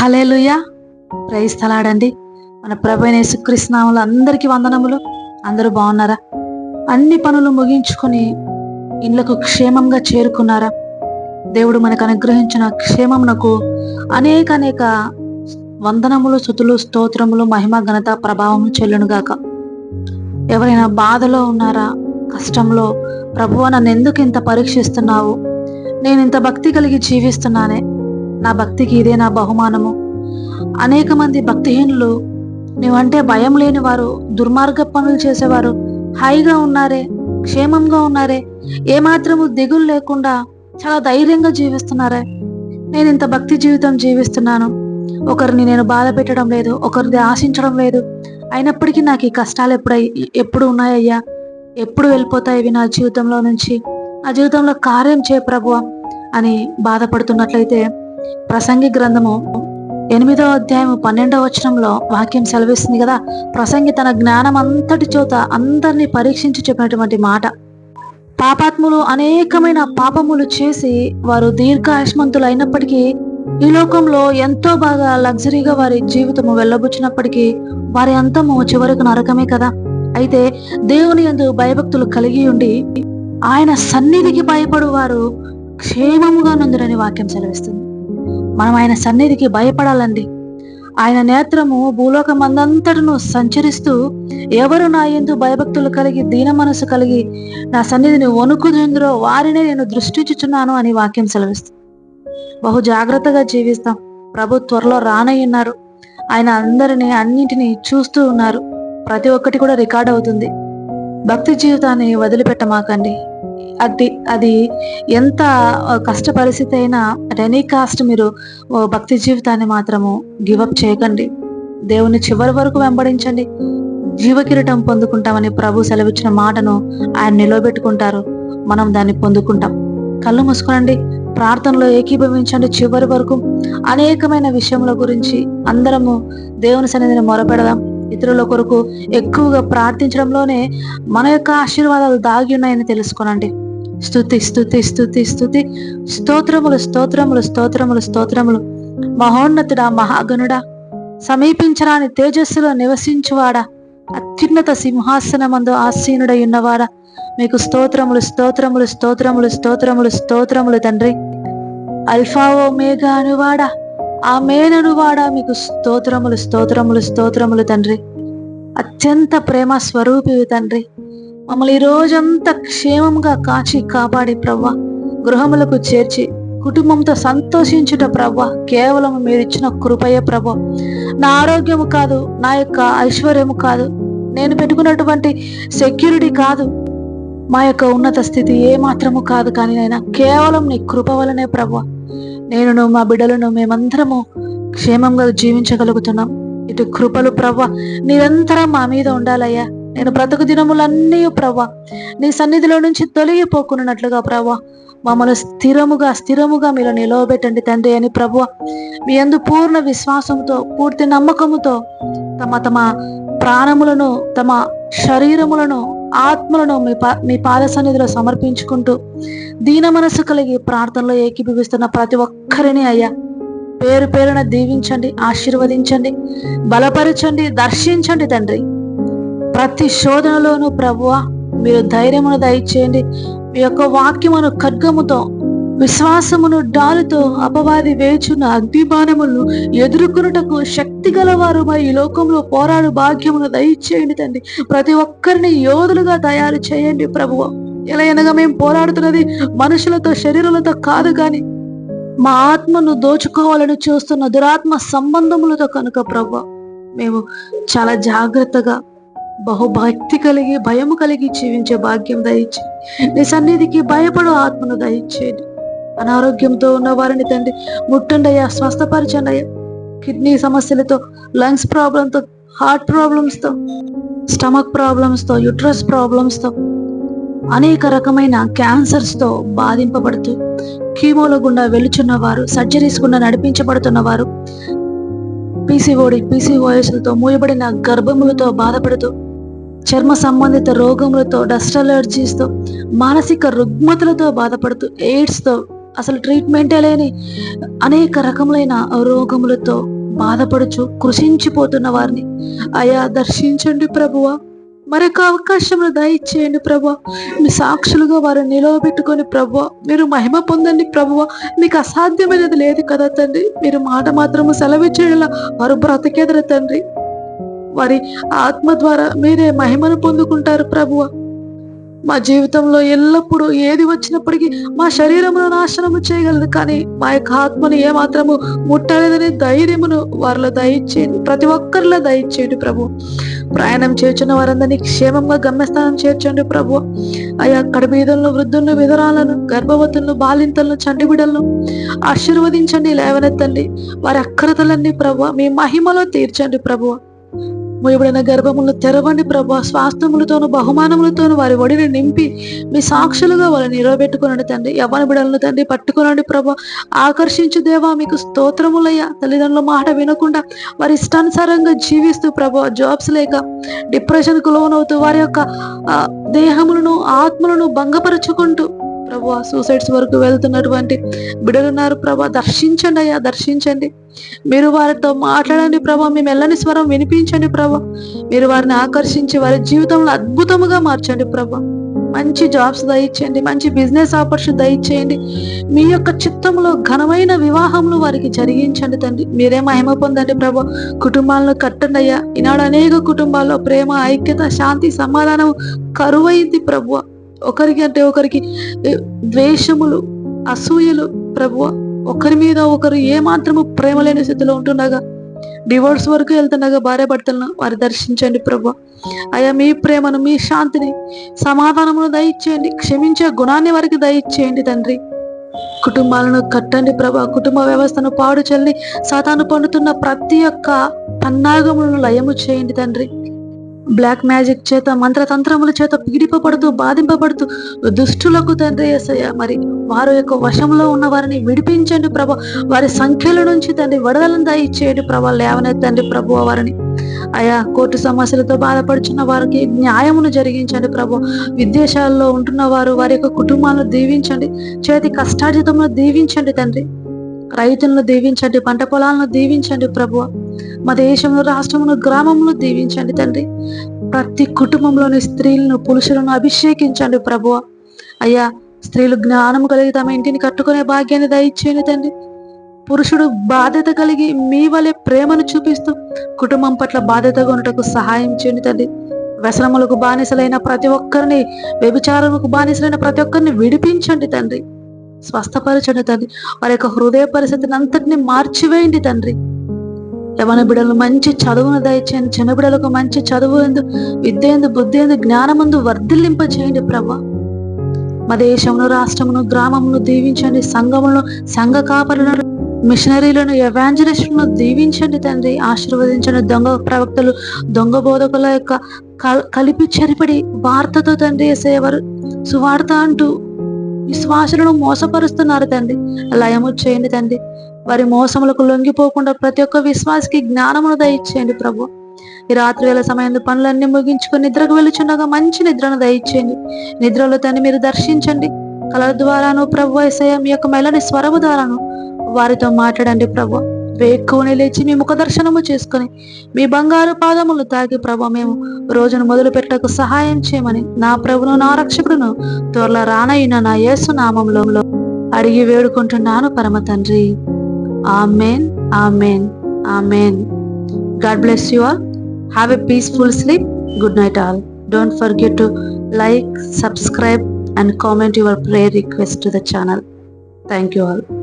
Hallelujah ప్రైస్తలాడండి మన ప్రభైన యేసుక్రీస్తునాములు అందరికీ వందనములు. అందరూ బాగున్నారా? అన్ని పనులు ముగించుకొని ఇళ్ళకు క్షేమంగా చేరుకున్నారా? దేవుడు మనకు అనుగ్రహించిన క్షేమమునకు అనేక అనేక వందనములు శుతులు స్తోత్రములు మహిమ ఘనత ప్రభావం చెల్లునుగాక. ఎవరైనా బాధలో ఉన్నారా? కష్టంలో? ప్రభువ నన్ను ఎందుకు ఇంత పరీక్షిస్తున్నావు? నేను ఇంత భక్తి కలిగి జీవిస్తున్నానే. నా భక్తికి ఇదే నా బహుమానము. అనేక మంది భక్తిహీనులు నీవంటే భయం లేని వారు దుర్మార్గ పనులు చేసేవారు. హాయిగా ఉన్నారే క్షేమంగా ఉన్నారే ఏమాత్రము దిగులు లేకుండా చాలా ధైర్యంగా జీవిస్తున్నారే. నేను ఇంత భక్తి జీవితం జీవిస్తున్నాను. ఒకరిని నేను బాధ పెట్టడం లేదు ఒకరిని ఆశించడం లేదు. అయినప్పటికీ నాకు ఈ కష్టాలు ఎప్పుడై ఎప్పుడు ఉన్నాయ్యా? ఎప్పుడు వెళ్ళిపోతాయి ఇవి నా జీవితంలో నుంచి? నా జీవితంలో కార్యం చే ప్రభువ? అని బాధపడుతున్నట్లయితే ప్రసంగి గ్రంథము ఎనిమిదో అధ్యాయం పన్నెండవ వచనంలో వాక్యం సెలవిస్తుంది కదా. ప్రసంగి తన జ్ఞానం అంతటి చోత అందరినీ పరీక్షించి చెప్పినటువంటి మాట. పాపాత్ములు అనేకమైన పాపములు చేసి వారు దీర్ఘాయుష్మంతులు అయినప్పటికీ ఈ లోకంలో ఎంతో బాగా లగ్జరీగా వారి జీవితము వెళ్ళబుచ్చినప్పటికీ వారి అంతము చివరకు నరకమే కదా. అయితే దేవుని యందు భయభక్తులు కలిగి ఉండి ఆయన సన్నిధికి భయపడు వారు క్షేమముగా నుందిరని వాక్యం సెలవిస్తుంది. మనం ఆయన సన్నిధికి భయపడాలండి. ఆయన నేత్రము భూలోకమందంతటను సంచరిస్తూ ఎవరు నా ఎందు భయభక్తులు కలిగి దీన మనసు కలిగి నా సన్నిధిని వణుకుతుందిరో వారినే నేను దృష్టించుచున్నాను అని వాక్యం సెలవిస్తుంది. బహు జాగ్రత్తగా జీవిస్తాం. ప్రభు త్వరలో రానయ్యున్నారు. ఆయన అందరినీ అన్నింటినీ చూస్తూ ఉన్నారు. ప్రతి ఒక్కటి కూడా రికార్డ్ అవుతుంది. భక్తి జీవితాన్ని వదిలిపెట్టమాకండి. అది అది ఎంత కష్ట పరిస్థితి అయినా అట్ ఎనీ కాస్ట్ మీరు ఓ భక్తి జీవితాన్ని మాత్రము గివప్ చేయకండి. దేవుని చివరి వరకు వెంబడించండి. జీవకిరీటం పొందుకుంటామని ప్రభు సెలవిచ్చిన మాటను ఆయన నిలబెట్టుకుంటారు మనం దాన్ని పొందుకుంటాం. కళ్ళు మూసుకోనండి. ప్రార్థనలో ఏకీభవించండి చివరి వరకు. అనేకమైన విషయముల గురించి అందరము దేవుని సన్నిధిని మొరపెడదాం. ఇతరుల కొరకు ఎక్కువగా ప్రార్థించడంలోనే మన యొక్క ఆశీర్వాదాలు దాగి ఉన్నాయని తెలుసుకోనండి. స్థుతి స్థుతి స్థుతి స్థుతి స్తోత్రములు స్తోత్రములు స్తోత్రములు స్తోత్రములు మహోన్నతుడా మహాగణుడా సమీపించరాని తేజస్సులో నివసించువాడా అత్యున్నత సింహాసనమందు ఆసీనుడై ఉన్నవాడా మీకు స్తోత్రములు స్తోత్రములు స్తోత్రములు స్తోత్రములు స్తోత్రములు తండ్రి అల్ఫావో మేఘా అనువాడా ఆ మేననువాడా మీకు స్తోత్రములు స్తోత్రములు స్తోత్రములు తండ్రి అత్యంత ప్రేమ స్వరూపివి తండ్రి మమ్మల్ని ఈ రోజంతా క్షేమంగా కాచి కాపాడి ప్రవ్వ. గృహములకు చేర్చి కుటుంబంతో సంతోషించుట ప్రవ్వ. కేవలం మీరు ఇచ్చిన కృపయే ప్రభు నా ఆరోగ్యము కాదు నా యొక్క ఐశ్వర్యము కాదు. నేను పెట్టుకున్నటువంటి సెక్యూరిటీ కాదు. మా యొక్క ఉన్నత స్థితి ఏ మాత్రము కాదు కానీ నైనా కేవలం నీ కృప వలనే ప్రభు నేనును మా బిడ్డలను మేమందరము క్షేమంగా జీవించగలుగుతున్నాం. ఇటు కృపలు ప్రవ్వ నిరంతరం మా మీద ఉండాలయ్యా. నేను బ్రతుకు దినములన్నీ ప్రవ్వ నీ సన్నిధిలో నుంచి తొలగిపోకున్నట్లుగా ప్రభా మమ్మల్ని స్థిరముగా స్థిరముగా మీరు నిలవబెట్టండి తండ్రి అని ప్రభు మీ అందు పూర్ణ విశ్వాసంతో పూర్తి నమ్మకముతో తమ తమ ప్రాణములను తమ శరీరములను ఆత్మలను మీ పా మీ పాద సన్నిధిలో సమర్పించుకుంటూ దీన మనసు కలిగి ప్రార్థనలో ఏకీభవిస్తున్న ప్రతి ఒక్కరిని అయ్యా పేరు పేరున దీవించండి ఆశీర్వదించండి బలపరచండి దర్శించండి తండ్రి. ప్రతి శోధనలోనూ ప్రభువ మీరు ధైర్యమును దయచేయండి. మీ యొక్క వాక్యమును ఖడ్గముతో విశ్వాసమును డాలుతో అపవాది వేచున్న అగ్నిబాణములను ఎదుర్కొనుటకు శక్తి గలవారు మరి ఈ లోకంలో పోరాడు భాగ్యమును దయచేయండి తండ్రి. ప్రతి ఒక్కరిని యోధులుగా తయారు చేయండి ప్రభువ. ఎలా అనగా మేము పోరాడుతున్నది మనుషులతో శరీరాలతో కాదు కానీ మా ఆత్మను దోచుకోవాలని చూస్తున్న దురాత్మ సంబంధములతో కనుక ప్రభు మేము చాలా జాగ్రత్తగా బహుభక్తి కలిగి భయము కలిగి జీవించే భాగ్యం దయచి నీ సన్నిధికి భయపడు ఆత్మను దయచేయండి అనారోగ్యంతో ఉన్న వారిని తండ్రి ముట్టండి స్వస్థపరచండి అయ్యా కిడ్నీ సమస్యలతో లంగ్స్ ప్రాబ్లంతో హార్ట్ ప్రాబ్లమ్స్తో స్టమక్ ప్రాబ్లమ్స్తో యుట్రస్ ప్రాబ్లమ్స్తో అనేక రకమైన క్యాన్సర్స్తో బాధింపబడుతూ కీమోల గుండా వెలుచున్న వారు సర్జరీస్ గుండా నడిపించబడుతున్న వారు పీసీఓడి పీసీఓఎస్లతో మూయబడిన గర్భములతో బాధపడుతూ చర్మ సంబంధిత రోగములతో డస్ట్ అలర్జీస్తో మానసిక రుగ్మతలతో బాధపడుతూ ఎయిడ్స్తో అసలు ట్రీట్మెంటే లేని అనేక రకములైన రోగములతో బాధపడుచు కృషించిపోతున్న వారిని. అయా దర్శించండి ప్రభువా. మరొక అవకాశమును దయచేయండి ప్రభు మీ సాక్షులుగా వారు నిలవబెట్టుకొని ప్రభు మీరు మహిమ పొందండి ప్రభు మీకు అసాధ్యమైనది లేదు కదా తండ్రి. మీరు మాట మాత్రము సెలవిచ్చేలా వారు బ్రతికేదరు తండ్రి. వారి ఆత్మ ద్వారా మీరే మహిమను పొందుకుంటారు ప్రభువ. మా జీవితంలో ఎల్లప్పుడూ ఏది వచ్చినప్పటికీ మా శరీరమును నాశనము చేయగలదు కానీ మా యొక్క ఆత్మను ఏమాత్రము ముట్టలేదని ధైర్యమును వారిలో దయచేయండి. ప్రతి ఒక్కరిలో దయచేయండి ప్రభు. ప్రయాణం చేర్చున్న వారందరినీ క్షేమంగా గమ్యస్థానం చేర్చండి ప్రభు ఆయా కడబీదలను వృద్ధులను విధరాలను గర్భవతులను బాలింతలను చండిబిడలను ఆశీర్వదించండి లేవనెత్తండి. వారి అక్రతలన్నీ ప్రభు మీ మహిమలో తీర్చండి ప్రభు ముయబడిన గర్భములను తెరవండి ప్రభా స్వాస్థములతోనూ బహుమానములతోను వారి ఒడిని నింపి మీ సాక్షులుగా వాళ్ళని నిలబెట్టుకునండి తండ్రి. యవ్వన బిడలను తండ్రి పట్టుకునండి ప్రభా. ఆకర్షించు దేవా మీకు స్తోత్రములయ్యా. తల్లిదండ్రుల మాట వినకుండా వారి ఇష్టానుసారంగా జీవిస్తూ ప్రభా జాబ్స్ లేక డిప్రెషన్కు లోనవుతూ వారి యొక్క దేహములను ఆత్మలను భంగపరుచుకుంటూ ప్రభా సూసైడ్స్ వరకు వెళ్తున్నటువంటి బిడలున్నారు ప్రభా దర్శించండి అయ్యా దర్శించండి. మీరు వారితో మాట్లాడండి ప్రభా మేము ఎల్లని స్వరం వినిపించండి ప్రభా. మీరు వారిని ఆకర్షించి వారి జీవితంలో అద్భుతముగా మార్చండి ప్రభా. మంచి జాబ్స్ దయచేయండి మంచి బిజినెస్ ఆపర్చునిటీ దయచేయండి. మీ యొక్క చిత్తంలో ఘనమైన వివాహంలో వారికి జరిగించండి తండ్రి. మీరే మహిమ పొందండి ప్రభు. కుటుంబాలను కట్టండి అయ్యా. ఈనాడు అనేక కుటుంబాల్లో ప్రేమ ఐక్యత శాంతి సమాధానం కరువైంది ప్రభు. ఒకరికి అంటే ఒకరికి ద్వేషములు అసూయలు ప్రభువ ఒకరి మీద ఒకరు ఏ మాత్రము ప్రేమ లేని స్థితిలో ఉంటుండగా డివోర్స్ వరకు వెళ్తుండగా భార్య భర్తలను వారి దర్శించండి ప్రభు అయ్యా మీ ప్రేమను మీ శాంతిని సమాధానమును దయచేయండి క్షమించే గుణాన్ని వారికి దయచేయండి తండ్రి. కుటుంబాలను కట్టండి ప్రభా కుటుంబ వ్యవస్థను పాడు చల్లి సాతాను పండుతున్న ప్రతి ఒక్క పన్నాగములను లయము చేయండి తండ్రి. బ్లాక్ మ్యాజిక్ చేత మంత్రతంత్రముల చేత పీడిపబడుతూ బాధింపబడుతూ దుష్టులకు తండ్రి ఏసయ్య. మరి వారు యొక్క వశంలో ఉన్న వారిని విడిపించండి ప్రభ. వారి సంఖ్యల నుంచి తండ్రి వడదలను దయచేయండి ప్రభ. లేవనెత్తండి ప్రభు వారిని. అయా కోర్టు సమస్యలతో బాధపడుచున్న వారికి న్యాయమును జరిగించండి ప్రభు. విదేశాల్లో ఉంటున్న వారు వారి యొక్క కుటుంబాలను దీవించండి. చేతి కష్టార్జితమును దీవించండి తండ్రి. రైతులను దీవించండి పంట పొలాలను దీవించండి ప్రభు. మా దేశంలో రాష్ట్రమును గ్రామంలో దీవించండి తండ్రి. ప్రతి కుటుంబంలోని స్త్రీలను పురుషులను అభిషేకించండి ప్రభువ. అయ్యా స్త్రీలు జ్ఞానం కలిగి తమ ఇంటిని కట్టుకునే భాగ్యాన్ని దయచేయండి తండ్రి. పురుషుడు బాధ్యత కలిగి మీ వలె ప్రేమను చూపిస్తూ కుటుంబం పట్ల బాధ్యతగా ఉండటకు సహాయం చేయండి తండ్రి. వ్యసనములకు బానిసలైన ప్రతి ఒక్కరిని వ్యభిచారములకు బానిసలైన ప్రతి ఒక్కరిని విడిపించండి తండ్రి. స్వస్థపరచండి తండ్రి. వారి యొక్క హృదయ పరిస్థితిని అంతటిని మార్చివేయండి తండ్రి. యవన బిడలు మంచి చదువును దయచేయండి. చిన్న బిడలకు మంచి చదువు ఎందు విద్య ఎందు బుద్ధి ఎందు జ్ఞానముందు వర్ధిల్లింప చేయండి ప్రభా. మా దేశమును రాష్ట్రమును గ్రామమును దీవించండి. సంఘములను సంఘ కాపరులను మిషనరీలను ఎవాంజలిస్టులను దీవించండి తండ్రి. ఆశీర్వదించండి దొంగ ప్రవక్తలు దొంగ బోధకుల యొక్క కలిపి చెరిపడి వార్తతో తండ్రి వేసేవారు సువార్త అంటూ విశ్వాసులను మోసపరుస్తున్నారు తండ్రి. లయము చేయండి తండ్రి. వారి మోసములకు లొంగిపోకుండా ప్రతి ఒక్క విశ్వాసకి జ్ఞానమును దయచేయండి ప్రభు. ఈ రాత్రి వేళ సమయంలో పనులన్నీ ముగించుకొని నిద్రకు వెళ్ళుచుండగా మంచి నిద్రను దయచేయండి. నిద్రలో తండ్రి మీరు దర్శించండి. కళల ద్వారాను ప్రభు ఏసయ మీ యొక్క మెల్లని స్వరము ద్వారాను వారితో మాట్లాడండి ప్రభు. వేక్కువని లేచి మీ ముఖ దర్శనము చేసుకుని మీ బంగారు పాదములు తాగి ప్రభు మేము రోజును మొదలు పెట్టకు సహాయం చేయమని నా ప్రభును నా రక్షకుడును త్వరలో రానయిన నా యేసు నామంలో అడిగి వేడుకుంటున్నాను పరమ తండ్రి. Amen, Amen, Amen. God bless you all. Have a peaceful sleep. Good night, all. Don't forget to like, subscribe, and comment your prayer request to the channel. Thank you all.